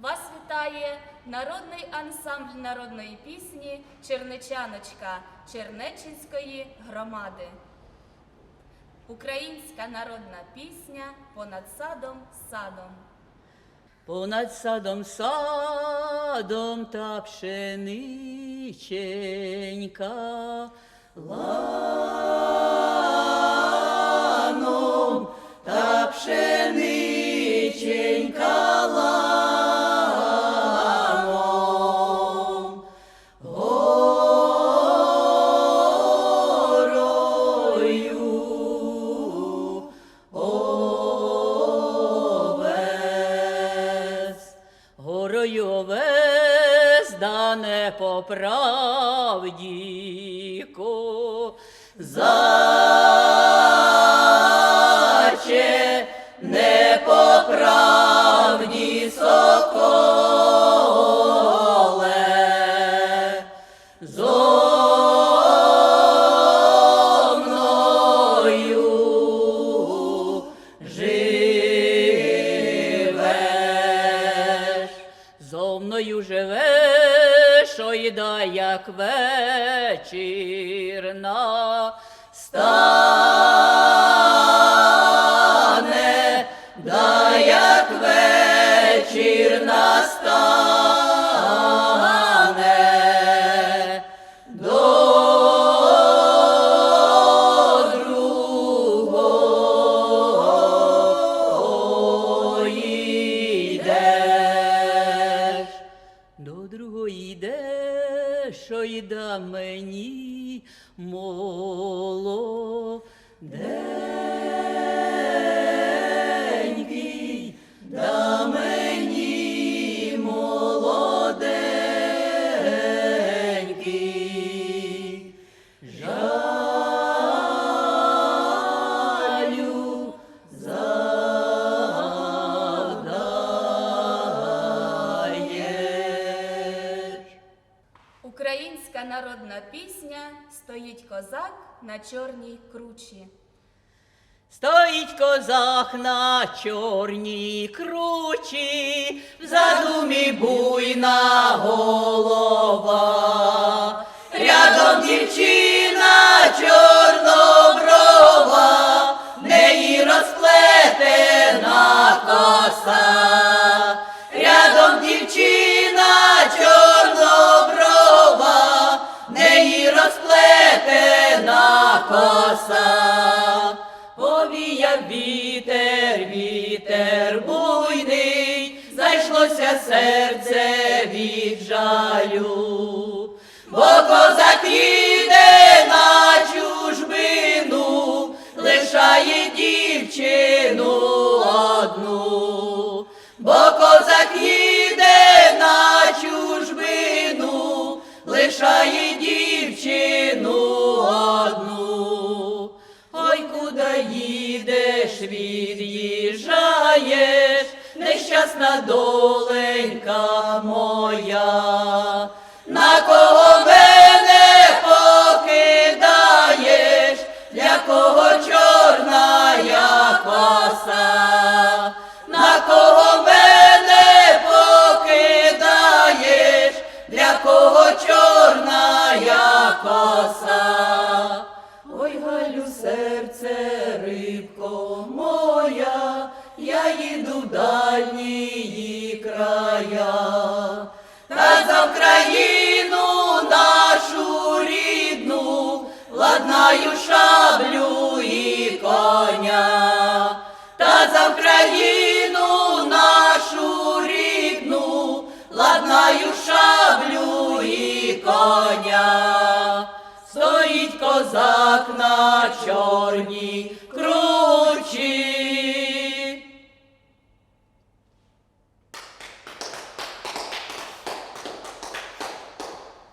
Вас вітає народний ансамбль народної пісні Чернечаночка Чернеччинської громади. Українська народна пісня понад садом садом. Понад садом садом та пшениченька по правді козаче, не по правді соколе. Зо мною живеш, живеш, ой йде, як вечірна ой да мені молоденький, Українська народна пісня стоїть козак на чорній кручі. Стоїть козак на чорній кручі, в задумі буйна голова, рядом дівчина чорноброва, неї розплетена коса, розплетена коса. Повіяв вітер, вітер буйний, зайшлося серце від жалю, бо козак їде на чужбину, їдеш, від'їжджаєш, нещасна доленька моя, на кого мене покидаєш, для кого чорна я коса, на кого мене покидаєш, для кого чорна я коса. Галю, серце, рибко моя, я їду в дальнії края, та за Україну нашу рідну, ладнаю шаблю і коня, та за Україну нашу рідну, ладнаю шаблю і коня. Стоїть козак на чорній